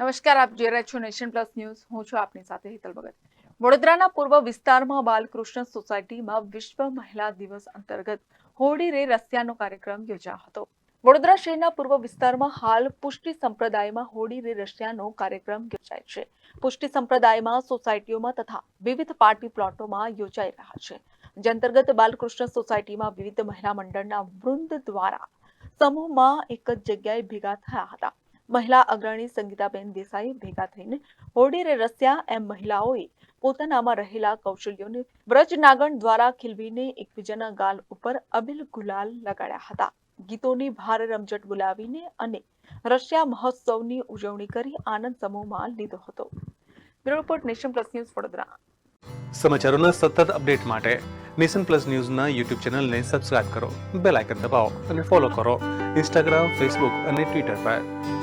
નમસ્કાર, આપ જોઈ રહ્યા છો નેશન પ્લસ ન્યૂઝ. હું છું આપની સાથે હિતલ ભગત. વડોદરાના પૂર્વ વિસ્તારમાં બાલકૃષ્ણ સોસાયટીમાં વિશ્વ મહિલા દિવસ અંતર્ગત હોળી રે રસિયાનો કાર્યક્રમ યોજાયો હતો. વડોદરા શહેરના પૂર્વ વિસ્તારમાં હાલ પુષ્ટિ સંપ્રદાયમાં હોળી રે રશિયાનો કાર્યક્રમ યોજાય છે. પુષ્ટિ સંપ્રદાયમાં સોસાયટીઓમાં તથા વિવિધ પાર્ટી પ્લોટોમાં યોજાઈ રહ્યા છે. જે અંતર્ગત બાલકૃષ્ણ સોસાયટીમાં વિવિધ મહિલા મંડળના વૃંદ દ્વારા સમૂહમાં એક જ જગ્યાએ ભેગા થયા હતા. મહિલા અગ્રણી સંગીતાબેન દેસાઈ ભેગા થઈને હોડી રસ્યા એમ મહિલાઓએ પોતાનામાં રહેલા કૌશલ્યોને વ્રજનાગણ દ્વારા ખીલવીને એકબીજાના ગાલ ઉપર અબિલ ગુલાલ લગાડ્યા હતા. ગીતોની ભારે રમઝટ બોલાવીને અને રશિયા મહોત્સવની ઉજવણી કરી આનંદ સમૂહમાં લીધો હતો. Report nation plus news Vadodara. સમાચારોના સતત અપડેટ માટે નેશન પ્લસ ન્યૂઝના યુટ્યુબ ચેનલને સબસ્ક્રાઇબ કરો, બેલ આઇકન દબાવો અને ફોલો કરો. ઇન્સ્ટાગ્રામ, ફેસબુક અને ટ્વિટર પર.